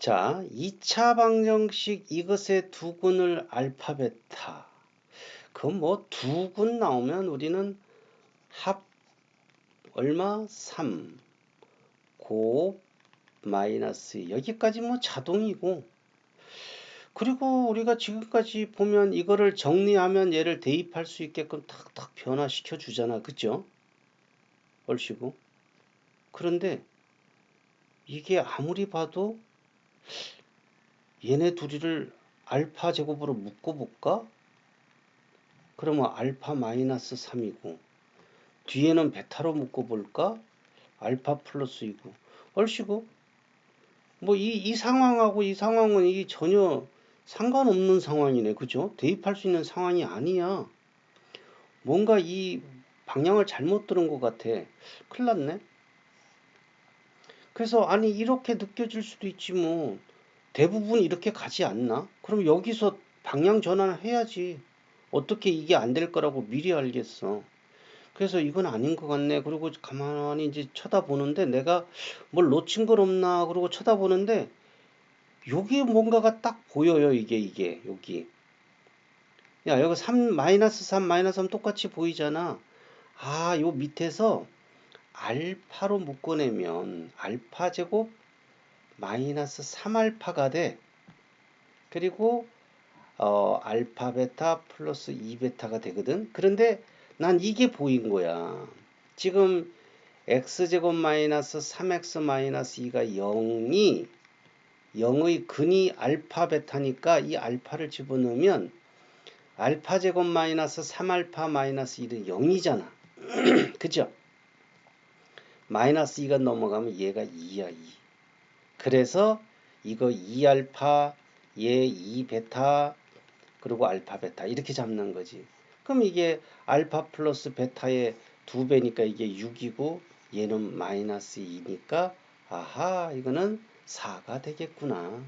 자, 2차 방정식 이것의 두근을 알파 베타. 그뭐 두근 나오면 우리는 합 얼마? 3 곱 마이너스 여기까지 뭐 자동이고 그리고 우리가 지금까지 보면 이거를 정리하면 얘를 대입할 수 있게끔 탁탁 변화시켜 주잖아. 그죠? 얼씨구. 그런데 이게 아무리 봐도 얘네 둘이를 알파 제곱으로 묶어볼까? 그러면 알파 마이너스 3이고 뒤에는 베타로 묶어볼까? 알파 플러스 2고 얼씨구 뭐이 이 상황하고 이 상황은 이게 전혀 상관없는 상황이네 그죠? 대입할 수 있는 상황이 아니야 뭔가 이 방향을 잘못 들은 것 같아 큰일 났네 그래서 아니 이렇게 느껴질 수도 있지 뭐 대부분 이렇게 가지 않나? 그럼 여기서 방향 전환을 해야지. 어떻게 이게 안 될 거라고 미리 알겠어. 그래서 이건 아닌 것 같네. 그리고 가만히 이제 쳐다보는데 내가 뭘 놓친 걸 없나 그러고 쳐다보는데 여기 뭔가가 딱 보여요. 이게 이게 여기. 야 여기 3 마이너스 3 마이너스 3 똑같이 보이잖아. 아 요 밑에서 알파로 묶어내면 알파 제곱 마이너스 3알파가 돼. 그리고 어, 알파 베타 플러스 2베타가 되거든. 그런데 난 이게 보인 거야. 지금 x제곱 마이너스 3x 마이너스 2가 0이 0의 근이 알파 베타니까 이 알파를 집어넣으면 알파 제곱 마이너스 3알파 마이너스 1은 0이잖아. 그죠? 마이너스 2가 넘어가면 얘가 2야 2. 그래서 이거 2알파, 얘 2베타, 그리고 알파 베타 이렇게 잡는 거지. 그럼 이게 알파 플러스 베타의 두 배니까 이게 6이고 얘는 마이너스 2니까 아하 이거는 4가 되겠구나.